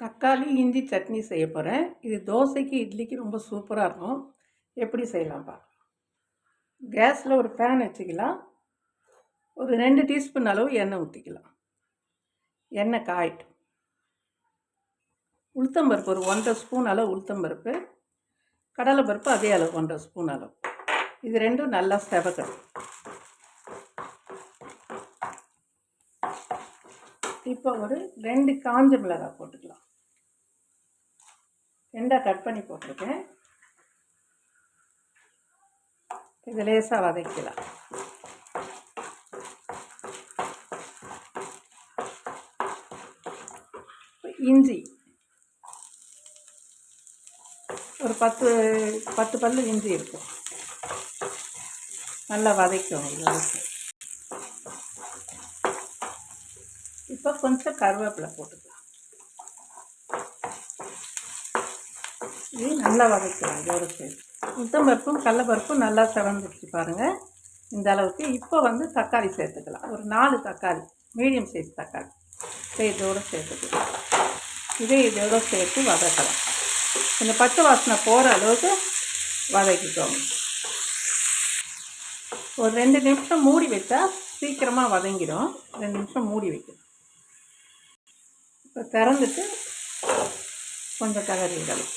தக்காளி இஞ்சி சட்னி செய்ய போகிறேன் இது தோசைக்கு இட்லிக்கு ரொம்ப சூப்பராக இருக்கும். எப்படி செய்யலாம்ப்பா? கேஸில் ஒரு பேன் வச்சுக்கலாம். ஒரு ரெண்டு டீஸ்பூன் அளவு எண்ணெய் ஊற்றிக்கலாம் எண்ணெய் காயிட்டு. உளுத்தம்பருப்பு ஒரு ஒன்றரை ஸ்பூன் அளவு உளுத்தம்பருப்பு கடலைப்பருப்பு அதே அளவு ஒன்றரை ஸ்பூன் அளவு. இது ரெண்டும் நல்லா செவக்கணும். இப்போ ஒரு ரெண்டு காஞ்ச மிளகாய் போட்டுக்கலாம். ரெண்டாக கட் பண்ணி போட்டிருக்கேன். இது லேசாக வதக்கலாம் இஞ்சி. ஒரு பத்து பத்து பல்லு இஞ்சி இருக்கும் நல்லா வதக்கும் வதக்கும் இப்போ கொஞ்சம் கருவேப்பிலை போட்டுக்கலாம். இது நல்லா வதக்கலாம் இதோட சேர்த்து உளுத்தம்பருப்பும் கடலப்பருப்பும் நல்லா செவந்துருச்சு பாருங்கள் இந்த அளவுக்கு இப்போ வந்து தக்காளி சேர்த்துக்கலாம். ஒரு நாலு தக்காளி மீடியம் சைஸ் தக்காளி. இதோடு சேர்த்துக்கலாம். இதே இதோடு சேர்த்து வதக்கலாம். இந்த பச்சை வாசனை போகிற அளவுக்கு வதக்கிக்கோங்க. ஒரு ரெண்டு நிமிஷம் மூடி வச்சா சீக்கிரமாக வதங்கிடும். ரெண்டு நிமிஷம் மூடி வைக்கணும். இப்போ திறந்துட்டு கொஞ்சம் கலரி விடலாம்.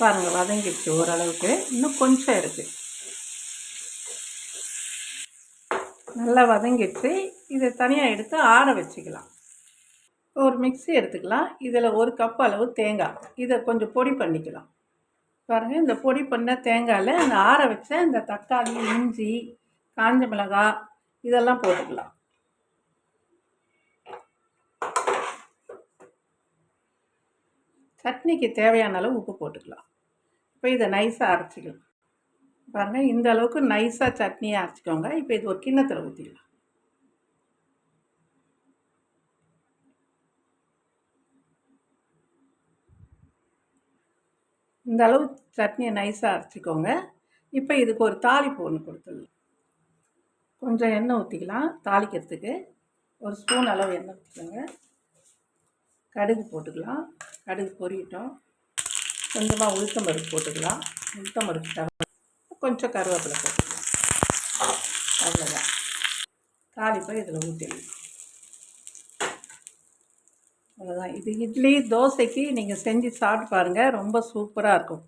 பாருங்கள் வதங்கிடுச்சு ஓரளவுக்கு. இன்னும் கொஞ்சம் இருக்குது நல்லா வதங்கிடுச்சு. இதை தனியாக எடுத்து ஆற வச்சுக்கலாம். ஒரு மிக்சி எடுத்துக்கலாம். இதில் ஒரு கப் அளவு தேங்காய். இதை கொஞ்சம் பொடி பண்ணிக்கலாம். பாருங்கள் இந்த பொடி பண்ண தேங்காயில் அந்த ஆற வச்ச இந்த தக்காளி இஞ்சி காஞ்ச மிளகாய் இதெல்லாம் போட்டுக்கலாம். சட்னிக்கு தேவையான அளவு உப்பு போட்டுக்கலாம். இப்போ இதை நைஸாக அரைச்சிக்கலாம். பாருங்கள் இந்த அளவுக்கு நைஸாக சட்னியை அரைச்சிக்கோங்க. இப்போ இது ஒரு கிண்ணத்தில் ஊற்றிக்கலாம் இந்த அளவு சட்னியை நைஸாக அரைச்சிக்கோங்க. இப்போ இதுக்கு ஒரு தாளிப்பு ஒன்று கொடுத்துடலாம். கொஞ்சம் எண்ணெய் ஊற்றிக்கலாம் தாளிக்கிறதுக்கு. ஒரு ஸ்பூன் அளவு எண்ணெய் ஊற்றிக்கோங்க கடுகு போட்டுக்கலாம். கடுகு பொரியட்டும் கொஞ்சமாக உளுத்தம் பருப்பு போட்டுக்கலாம். உளுத்தம் பருப்பு தவிர கொஞ்சம் கருவேப்பிலை போட்டுக்கலாம். அவ்வளோதான் தாளிப்பை இதில் ஊற்றிடலாம் அவ்வளோதான் இது இட்லி தோசைக்கு நீங்கள் செஞ்சு சாப்பிட்டு பாருங்கள் ரொம்ப சூப்பராக இருக்கும்.